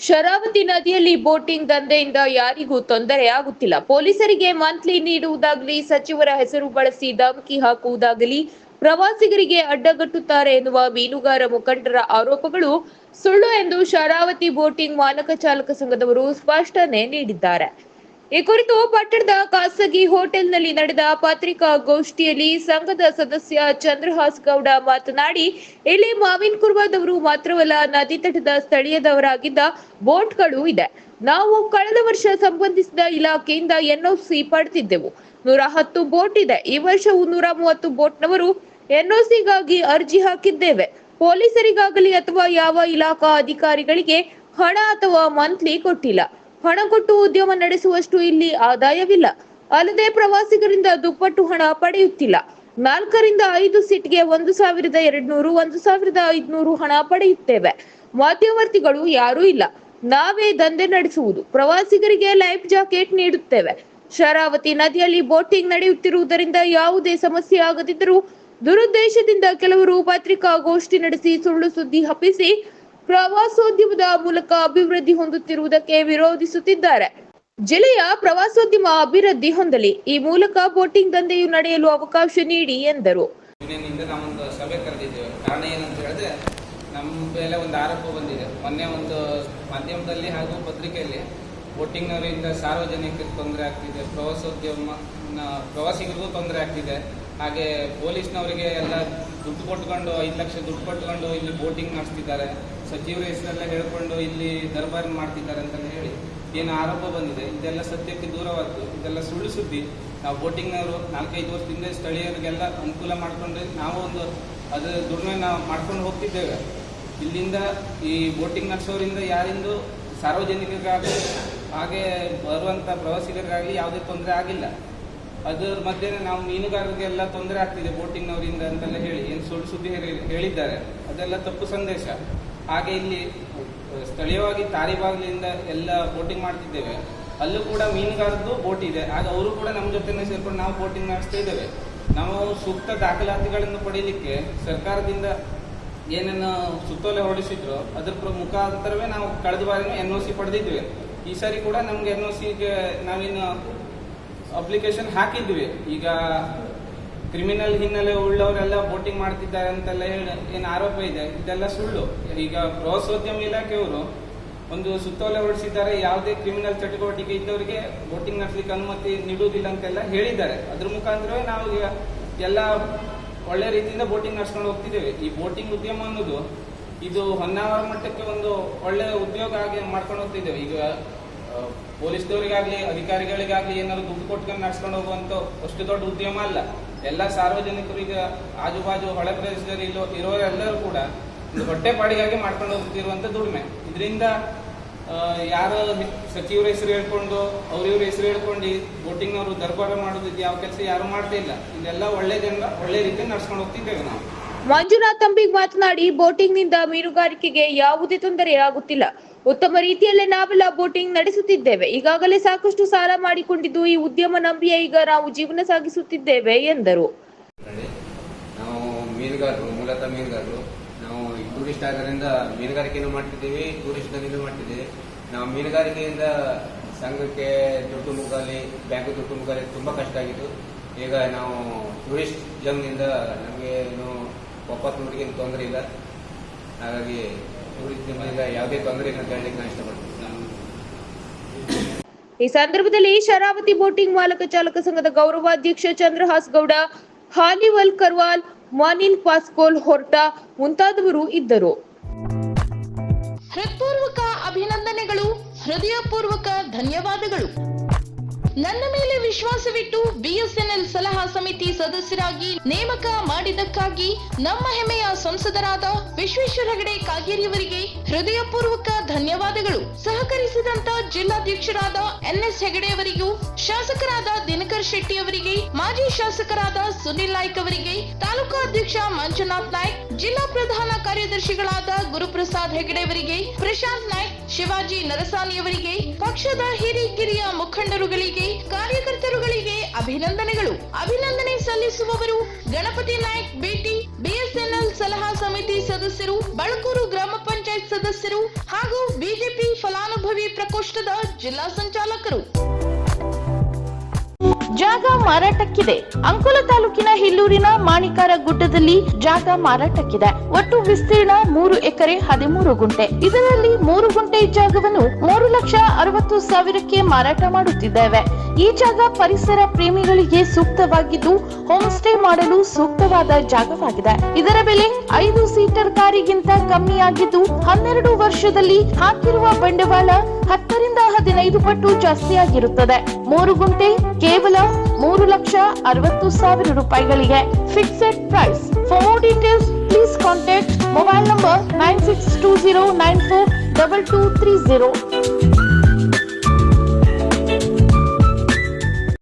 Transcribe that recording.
ಶರಾವತಿ ನದಿಯಲ್ಲಿ ಬೋಟಿಂಗ್ ದಂಧೆಯಿಂದ ಯಾರಿಗೂ ತೊಂದರೆ ಆಗುತ್ತಿಲ್ಲ. ಪೊಲೀಸರಿಗೆ ಮಂತ್ಲಿ ನೀಡುವುದಾಗಲಿ, ಸಚಿವರ ಹೆಸರು ಬಳಸಿ ಧಮಕಿ ಹಾಕುವುದಾಗಲಿ, ಪ್ರವಾಸಿಗರಿಗೆ ಅಡ್ಡಗಟ್ಟುತ್ತಾರೆ ಎನ್ನುವ ಮೀನುಗಾರ ಮುಖಂಡರ ಆರೋಪಗಳು ಸುಳ್ಳು ಎಂದು ಶರಾವತಿ ಬೋಟಿಂಗ್ ಮಾಲಕ ಚಾಲಕ ಸಂಘದವರು ಸ್ಪಷ್ಟನೆ ನೀಡಿದ್ದಾರೆ. ಈ ಕುರಿತು ಪಟ್ಟಣದ ಖಾಸಗಿ ಹೋಟೆಲ್ನಲ್ಲಿ ನಡೆದ ಪತ್ರಿಕಾಗೋಷ್ಠಿಯಲ್ಲಿ ಸಂಘದ ಸದಸ್ಯ ಚಂದ್ರಹಾಸ್ ಗೌಡ ಮಾತನಾಡಿ, ಇಲ್ಲಿ ಮಾವಿನ ಕುರ್ವಾದವರು ಮಾತ್ರವಲ್ಲ, ನದಿ ತಟದ ಸ್ಥಳೀಯದವರಾಗಿದ್ದ ಬೋಟ್ಗಳು ಇದೆ. ನಾವು ಕಳೆದ ವರ್ಷ ಸಂಬಂಧಿಸಿದ ಇಲಾಖೆಯಿಂದ ಎನ್ಒಸಿ ಪಡೆದಿದ್ದೆವು. ನೂರ ಹತ್ತು ಬೋಟ್ ಇದೆ. ಈ ವರ್ಷವೂ ನೂರ ಮೂವತ್ತು ಬೋಟ್ನವರು ಎನ್ಒಸಿಗಾಗಿ ಅರ್ಜಿ ಹಾಕಿದ್ದೇವೆ. ಪೊಲೀಸರಿಗಾಗಲಿ ಅಥವಾ ಯಾವ ಇಲಾಖಾ ಅಧಿಕಾರಿಗಳಿಗೆ ಹಣ ಅಥವಾ ಮಂತ್ಲಿ ಕೊಟ್ಟಿಲ್ಲ. ಹಣ ಕೊಟ್ಟು ಉದ್ಯಮ ನಡೆಸುವಷ್ಟು ಇಲ್ಲಿ ಆದಾಯವಿಲ್ಲ. ಅಲ್ಲದೆ ಪ್ರವಾಸಿಗರಿಂದ ದುಪ್ಪಟ್ಟು ಹಣ ಪಡೆಯುತ್ತಿಲ್ಲ. ನಾಲ್ಕರಿಂದ ಐದು ಸೀಟ್ಗೆ ಒಂದು ಸಾವಿರದ ಎರಡ್ನೂರು, ಒಂದು ಸಾವಿರದ ಐದ್ನೂರು ಹಣ ಪಡೆಯುತ್ತೇವೆ. ಮಧ್ಯವರ್ತಿಗಳು ಯಾರೂ ಇಲ್ಲ. ನಾವೇ ದಂಧೆ ನಡೆಸುವುದು. ಪ್ರವಾಸಿಗರಿಗೆ ಲೈಫ್ ಜಾಕೆಟ್ ನೀಡುತ್ತೇವೆ. ಶರಾವತಿ ನದಿಯಲ್ಲಿ ಬೋಟಿಂಗ್ ನಡೆಯುತ್ತಿರುವುದರಿಂದ ಯಾವುದೇ ಸಮಸ್ಯೆ ಆಗದಿದ್ದರೂ ದುರುದ್ದೇಶದಿಂದ ಕೆಲವರು ಪತ್ರಿಕಾಗೋಷ್ಠಿ ನಡೆಸಿ ಸುಳ್ಳು ಸುದ್ದಿ ಹಬ್ಬಿಸಿ ಪ್ರವಾಸೋದ್ಯಮದ ಮೂಲಕ ಅಭಿವೃದ್ಧಿ ಹೊಂದುತ್ತಿರುವುದಕ್ಕೆ ವಿರೋಧಿಸುತ್ತಿದ್ದಾರೆ. ಜಿಲ್ಲೆಯ ಪ್ರವಾಸೋದ್ಯಮ ಅಭಿವೃದ್ಧಿ ಹೊಂದಲಿ, ಈ ಮೂಲಕ ಬೋಟಿಂಗ್ ದಂಧೆಯು ನಡೆಯಲು ಅವಕಾಶ ನೀಡಿ, ಎಂದರು. ಸಭೆ ಕರೆದಿದ್ದೇವೆ. ಕಾರಣ ಏನಂತ ಹೇಳಿದ್ರೆ, ನಮ್ಮ ಮೇಲೆ ಒಂದು ಆರೋಪ ಬಂದಿದೆ. ಮೊನ್ನೆ ಒಂದು ಮಾಧ್ಯಮದಲ್ಲಿ ಹಾಗೂ ಪತ್ರಿಕೆಯಲ್ಲಿ ಬೋಟಿಂಗ್ನವರಿಂದ ಸಾರ್ವಜನಿಕರಿಗೆ ತೊಂದರೆ ಆಗ್ತಿದೆ, ಪ್ರವಾಸೋದ್ಯಮ ಪ್ರವಾಸಿಗರಿಗೂ ತೊಂದರೆ ಆಗ್ತಿದೆ. ಹಾಗೆ ಪೊಲೀಸ್ನವರಿಗೆ ಎಲ್ಲ ದುಡ್ಡು ಕೊಟ್ಕೊಂಡು, ಐದು ಲಕ್ಷ ದುಡ್ಡು ಕೊಟ್ಕೊಂಡು ಇಲ್ಲಿ ಬೋಟಿಂಗ್ ನಡೆಸ್ತಿದ್ದಾರೆ. ಸಚಿವರ ಹೆಸರೆಲ್ಲ ಹೇಳ್ಕೊಂಡು ಇಲ್ಲಿ ದರ್ಬಾರ್ ಮಾಡ್ತಿದ್ದಾರೆ ಅಂತ ಹೇಳಿ. ಏನು ಆರೋಪ ಬಂದಿದೆ, ಇದೆಲ್ಲ ಸತ್ಯಕ್ಕೆ ದೂರವಾದ್ದು, ಇದೆಲ್ಲ ಸುಳ್ಳು ಸುದ್ದಿ. ನಾವು ಬೋಟಿಂಗ್ನವರು ನಾಲ್ಕೈದು ವರ್ಷದಿಂದ ಸ್ಥಳೀಯರಿಗೆಲ್ಲ ಅನುಕೂಲ ಮಾಡಿಕೊಂಡು ನಾವು ಒಂದು ಅದು ದುಡಿಮೆ ನಾವು ಮಾಡ್ಕೊಂಡು ಹೋಗ್ತಿದ್ದೇವೆ. ಇಲ್ಲಿಂದ ಈ ಬೋಟಿಂಗ್ ನಡೆಸೋರಿಂದ ಯಾರಿಂದು ಸಾರ್ವಜನಿಕರಿಗಾಗಲಿ, ಹಾಗೆ ಬರುವಂಥ ಪ್ರವಾಸಿಗರಿಗಾಗಲಿ ಯಾವುದೇ ತೊಂದರೆ ಆಗಿಲ್ಲ. ಅದರ ಮಧ್ಯೆ ನಾವು ಮೀನುಗಾರರಿಗೆಲ್ಲ ತೊಂದರೆ ಆಗ್ತಿದೆ ಬೋಟಿಂಗ್ನವರಿಂದ ಅಂತೆಲ್ಲ ಹೇಳಿ. ಏನು ಸುಳ್ಳು ಸುದ್ದಿ ಹೇಳಿ- ಹೇಳಿದ್ದಾರೆ. ಅದೆಲ್ಲ ತಪ್ಪು ಸಂದೇಶ. ಹಾಗೆ ಇಲ್ಲಿ ಸ್ಥಳೀಯವಾಗಿ ತಾರಿಬಾಗ್ಲಿಂದ ಎಲ್ಲ ಬೋಟಿಂಗ್ ಮಾಡ್ತಿದ್ದೇವೆ. ಅಲ್ಲೂ ಕೂಡ ಮೀನುಗಾರದ್ದು ಬೋಟ್ ಇದೆ. ಆಗ ಅವರು ಕೂಡ ನಮ್ಮ ಜೊತೆನೇ ಸೇರ್ಕೊಂಡು ನಾವು ಬೋಟಿಂಗ್ ನಡೆಸ್ತಾ ಇದ್ದೇವೆ. ನಾವು ಸೂಕ್ತ ದಾಖಲಾತಿಗಳನ್ನು ಪಡೀಲಿಕ್ಕೆ ಸರ್ಕಾರದಿಂದ ಏನೇನು ಸುತ್ತೋಲೆ ಹೊರಡಿಸಿದ್ರು ಅದ್ರ ಮುಖಾಂತರವೇ ನಾವು ಕಳೆದ ಬಾರಿನೂ ಎನ್ ಒ ಸಿ ಪಡೆದಿದ್ವಿ. ಈ ಸಾರಿ ಕೂಡ ನಮ್ಗೆ ಎನ್ ಒ ಸಿಗೆ ನಾವೇನು ಅಪ್ಲಿಕೇಶನ್ ಹಾಕಿದ್ವಿ. ಈಗ ಕ್ರಿಮಿನಲ್ ಹಿನ್ನೆಲೆ ಉಳ್ಳವರೆಲ್ಲ ಬೋಟಿಂಗ್ ಮಾಡ್ತಿದ್ದಾರೆ ಅಂತೆಲ್ಲ ಏನು ಆರೋಪ ಇದೆ? ಇದೆಲ್ಲ ಸುಳ್ಳು. ಈಗ ಪ್ರವಾಸೋದ್ಯಮ ಇಲಾಖೆಯವರು ಒಂದು ಸುತ್ತೋಲೆ ಹೊರಡಿಸಿದ್ದಾರೆ ಯಾವುದೇ ಕ್ರಿಮಿನಲ್ ಚಟುವಟಿಕೆ ಇದ್ದವರಿಗೆ ಬೋಟಿಂಗ್ ನಡೆಸಲಿಕ್ಕೆ ಅನುಮತಿ ನೀಡುವುದಿಲ್ಲ ಅಂತೆಲ್ಲ ಹೇಳಿದ್ದಾರೆ. ಅದ್ರ ಮುಖಾಂತರವೇ ನಾವು ಎಲ್ಲ ಒಳ್ಳೆ ರೀತಿಯಿಂದ ಬೋಟಿಂಗ್ ನಡೆಸ್ಕೊಂಡು ಹೋಗ್ತಿದ್ದೇವೆ. ಈ ಬೋಟಿಂಗ್ ಉದ್ಯಮ ಅನ್ನೋದು ಇದು ಹೊನ್ನಾವರ ಮಟ್ಟಕ್ಕೆ ಒಂದು ಒಳ್ಳೆ ಉದ್ಯೋಗ ಆಗಿ ಮಾಡ್ಕೊಂಡು ಹೋಗ್ತಿದ್ದೇವೆ. ಈಗ ಪೊಲೀಸ್ದವರಿಗಾಗಲಿ ಅಧಿಕಾರಿಗಳಿಗಾಗಲಿ ಅಧಿಕಾರಿಗಳಿಗಾಗ್ಲಿ ಏನಾದ್ರು ದುಡ್ಡು ಕೊಟ್ಕೊಂಡು ನಡ್ಸ್ಕೊಂಡು ಹೋಗುವಂತ ಅಷ್ಟು ದೊಡ್ಡ ಉದ್ಯಮ ಅಲ್ಲ. ಎಲ್ಲ ಸಾರ್ವಜನಿಕರು ಈಗ ಆಜುಬಾಜು ಹೊಳೆ ಪ್ರದೇಶದಲ್ಲಿ ಇಲ್ಲೋ ಇರೋರೆಲ್ಲರೂ ಕೂಡ ಹೊಟ್ಟೆ ಪಾಡಿಗಾಗಿ ಮಾಡ್ಕೊಂಡು ಹೋಗ್ತಿರುವಂತ ದುಡಿಮೆ. ಇದರಿಂದ ಯಾರು ಸಚಿವರ ಹೆಸರು ಹೇಳ್ಕೊಂಡು, ಅವ್ರಿವ್ರ ಹೆಸರು ಹೇಳ್ಕೊಂಡು ಬೋಟಿಂಗ್ನವರು ದರ್ಬಾರ ಮಾಡೋದು ಯಾವ ಕೆಲಸ ಯಾರು ಮಾಡ್ತಾ ಇಲ್ಲ. ಇದೆಲ್ಲ ಒಳ್ಳೆ ಜನ ಒಳ್ಳೆ ರೀತಿಯಲ್ಲಿ ನಡ್ಸ್ಕೊಂಡು ಹೋಗ್ತಿದ್ದೇವೆ ನಾವು. ಮಂಜುನಾಥ್ ತಂಬಿ ಮಾತನಾಡಿ ಬೋಟಿಂಗ್ನಿಂದ ಮೀನುಗಾರಿಕೆಗೆ ಯಾವುದೇ ತೊಂದರೆ ಆಗುತ್ತಿಲ್ಲ. ಉತ್ತಮ ರೀತಿಯಲ್ಲೇ ನಾವೆಲ್ಲ ಬೋಟಿಂಗ್ ನಡೆಸುತ್ತಿದ್ದೇವೆ. ಈಗಾಗಲೇ ಸಾಕಷ್ಟು ಸಾಲ ಮಾಡಿಕೊಂಡಿದ್ದು ಈ ಉದ್ಯಮ ನಂಬಿಯೇ. ಈಗ ನಾವು ಜೀವನ ಸಾಗಿಸುತ್ತಿದ್ದೇವೆ, ಎಂದರು. ನಾವು ಮೀನುಗಾರರು, ಮೂಲತಃ ಮೀನುಗಾರರು. ನಾವು ಟೂರಿಸ್ಟ್ ಆದ್ದರಿಂದ ಮೀನುಗಾರಿಕೆಯನ್ನು ಮಾಡ್ತಿದ್ದೀವಿ, ಟೂರಿಸ್ಟ್ ಮಾಡ್ತಿದ್ದೀವಿ. ನಾವು ಮೀನುಗಾರಿಕೆಯಿಂದ ಸಂಘಕ್ಕೆ ದುಡ್ಡು ಮುಗಾಲಿ ಬ್ಯಾಂಕ್ ದುಡ್ಡು ಮುಗಾಲಿ ತುಂಬಾ ಕಷ್ಟ ಆಗಿತ್ತು. ಈಗ ನಾವು ಟೂರಿಸ್ಟ್ ಜಮ್ನಿಂದ ನಮಗೆ ಏನು ಒಪ್ಪತ್ತು ಏನು ತೊಂದರೆ ಇಲ್ಲ. ಹಾಗಾಗಿ ಯಾವುದೇ ತೊಂದರೆ ಇಲ್ಲ ಅಂತ ಹೇಳಲಿಕ್ಕೆ ನಾನು ಇಷ್ಟಪಡ್ತೀನಿ. ಈ ಸಂದರ್ಭದಲ್ಲಿ ಶರಾವತಿ ಬೋಟಿಂಗ್ ಮಾಲಕ ಚಾಲಕ ಸಂಘದ ಗೌರವಾಧ್ಯಕ್ಷ ಚಂದ್ರಹಾಸ್ ಗೌಡ ಹಾಲಿವಲ್ ಕರ್ವಾಲ್ ಮಾನಿಲ್ ಪಾಸ್ಕೋಲ್ ಹೊರ್ಟಾ ಮುಂತಾದವರು ಇದ್ದರು. ಹೃತ್ಪೂರ್ವಕ ಅಭಿನಂದನೆಗಳು ಹೃದಯಪೂರ್ವಕ ಧನ್ಯವಾದಗಳು. ನನ್ನ ಮೇಲೆ ವಿಶ್ವಾಸವಿಟ್ಟು ಬಿಎಸ್ಎನ್ಎಲ್ ಸಲಹಾ ಸಮಿತಿ ಸದಸ್ಯರಾಗಿ ನೇಮಕ ಮಾಡಿದ್ದಕ್ಕಾಗಿ ನಮ್ಮ ಹೆಮ್ಮೆಯ ಸಂಸದರಾದ ವಿಶ್ವೇಶ್ವರ ಹೆಗಡೆ ಕಾಗೇರಿಯವರಿಗೆ ಹೃದಯಪೂರ್ವಕ ಧನ್ಯವಾದಗಳು. ಸಹಕರಿಸಿದಂತ ಜಿಲ್ಲಾಧ್ಯಕ್ಷರಾದ ಎನ್ಎಸ್ ಹೆಗಡೆಯವರಿಗೂ ಶಾಸಕರಾದ ದಿನಕರ್ ಶೆಟ್ಟಿ ಅವರಿಗೆ, ಮಾಜಿ ಶಾಸಕರಾದ ಸುನಿಲ್ ನಾಯ್ಕ್ ಅವರಿಗೆ, ತಾಲೂಕಾ ಅಧ್ಯಕ್ಷ ಮಂಜುನಾಥ್ ನಾಯ್ಕ್, ಜಿಲ್ಲಾ ಪ್ರಧಾನ ಕಾರ್ಯದರ್ಶಿಗಳಾದ ಗುರುಪ್ರಸಾದ್ ಹೆಗಡೆಯವರಿಗೆ ಪ್ರಶಾಂತ್ ನಾಯ್ಕ್ ಶಿವಾಜಿ ನರಸಾನಿಯವರಿಗೆ, ಪಕ್ಷದ ಹಿರಿಕಿರಿಯ ಮುಖಂಡರುಗಳಿಗೆ, ಕಾರ್ಯಕರ್ತರುಗಳಿಗೆ ಅಭಿನಂದನೆಗಳು. ಅಭಿನಂದನೆ ಸಲ್ಲಿಸುವವರು ಗಣಪತಿ ನಾಯಕ್ ಭೇಟಿ, ಬಿಎಸ್ಎನ್ಎಲ್ ಸಲಹಾ ಸಮಿತಿ ಸದಸ್ಯರು, ಬಳಕೂರು ಗ್ರಾಮ ಪಂಚಾಯತ್ ಸದಸ್ಯರು ಹಾಗೂ ಬಿಜೆಪಿ ಫಲಾನುಭವಿ ಪ್ರಕೋಷ್ಠದ ಜಿಲ್ಲಾ ಸಂಚಾಲಕರು. ಮಾರಾಟಕ್ಕಿದೆ. ಅಂಕೋಲ ತಾಲೂಕಿನ ಹಿಲ್ಲೂರಿನ ಮಾಣಿಕಾರ ಗುಡ್ಡದಲ್ಲಿ ಜಾಗ ಮಾರಾಟಕ್ಕಿದೆ. ಒಟ್ಟು ವಿಸ್ತೀರ್ಣ ಮೂರು ಎಕರೆ ಹದಿಮೂರು ಗುಂಟೆ. ಇದರಲ್ಲಿ ಮೂರು ಗುಂಟೆ ಜಾಗವನ್ನು ಮೂರು ಲಕ್ಷ ಅರವತ್ತು ಸಾವಿರಕ್ಕೆ ಮಾರಾಟ ಮಾಡುತ್ತಿದ್ದೇವೆ. ಈ ಜಾಗ ಪರಿಸರ ಪ್ರೇಮಿಗಳಿಗೆ ಸೂಕ್ತವಾಗಿದ್ದು ಹೋಮ್ ಸ್ಟೇ ಮಾಡಲು ಸೂಕ್ತವಾದ ಜಾಗವಾಗಿದೆ. ಇದರ ಬೆಲೆ ಐದು ಸೀಟರ್ ಕಾರಿಗಿಂತ ಕಮ್ಮಿಯಾಗಿದ್ದು, ಹನ್ನೆರಡು ವರ್ಷದಲ್ಲಿ ಹಾಕಿರುವ ಬಂಡವಾಳ ಹತ್ತರಿಂದ ಹದಿನೈದು ಪಟ್ಟು ಜಾಸ್ತಿಯಾಗಿರುತ್ತದೆ. ಮೂರು ಗುಂಟೆ ಕೇವಲ ಮೂರು ಲಕ್ಷ ಅರವತ್ತು ಸಾವಿರ ರೂಪಾಯಿಗಳಿಗೆ fixed price for more details please contact mobile number nine six two zero nine four double two three zero